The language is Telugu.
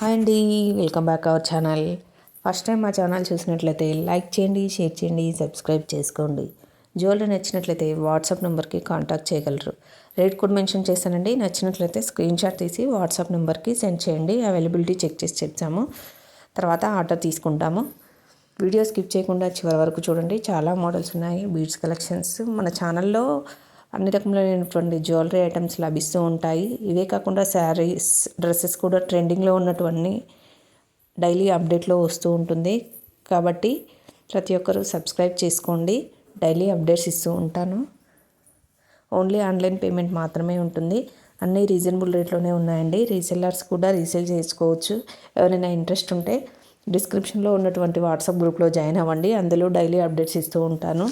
హాయ్ అండి welcome back our channel. First time మా ఛానల్ చూసినట్లయితే లైక్ చేయండి షేర్ చేయండి సబ్స్క్రైబ్ చేసుకోండి. జ్యువెలరీ నచ్చినట్లయితే వాట్సాప్ నెంబర్కి కాంటాక్ట్ చేయగలరు. రేట్ కూడా మెన్షన్ చేశానండి. నచ్చినట్లయితే స్క్రీన్ షాట్ తీసి వాట్సాప్ నెంబర్కి సెండ్ చేయండి. అవైలబిలిటీ చెక్ చేసి చెప్తాము. తర్వాత ఆర్డర్ తీసుకుంటాము. వీడియో స్కిప్ చేయకుండా చివరి వరకు చూడండి. చాలా మోడల్స్ ఉన్నాయి. Beads collections. మన ఛానల్లో అన్ని రకములైనటువంటి జ్యువెలరీ ఐటమ్స్ లభిస్తూ ఉంటాయి. ఇవే కాకుండా శారీస్ డ్రెస్సెస్ కూడా ట్రెండింగ్లో ఉన్నటువంటి డైలీ అప్డేట్లో వస్తూ ఉంటుంది. కాబట్టి ప్రతి ఒక్కరూ సబ్స్క్రైబ్ చేసుకోండి. డైలీ అప్డేట్స్ ఇస్తూ ఉంటాను. ఓన్లీ ఆన్లైన్ పేమెంట్ మాత్రమే ఉంటుంది. అన్నీ రీజనబుల్ రేట్లోనే ఉన్నాయండి. రీసెల్లర్స్ కూడా రీసేల్ చేసుకోవచ్చు. ఎవరైనా ఇంట్రెస్ట్ ఉంటే డిస్క్రిప్షన్లో ఉన్నటువంటి వాట్సాప్ గ్రూప్లో జాయిన్ అవ్వండి. అందులో డైలీ అప్డేట్స్ ఇస్తూ ఉంటాను.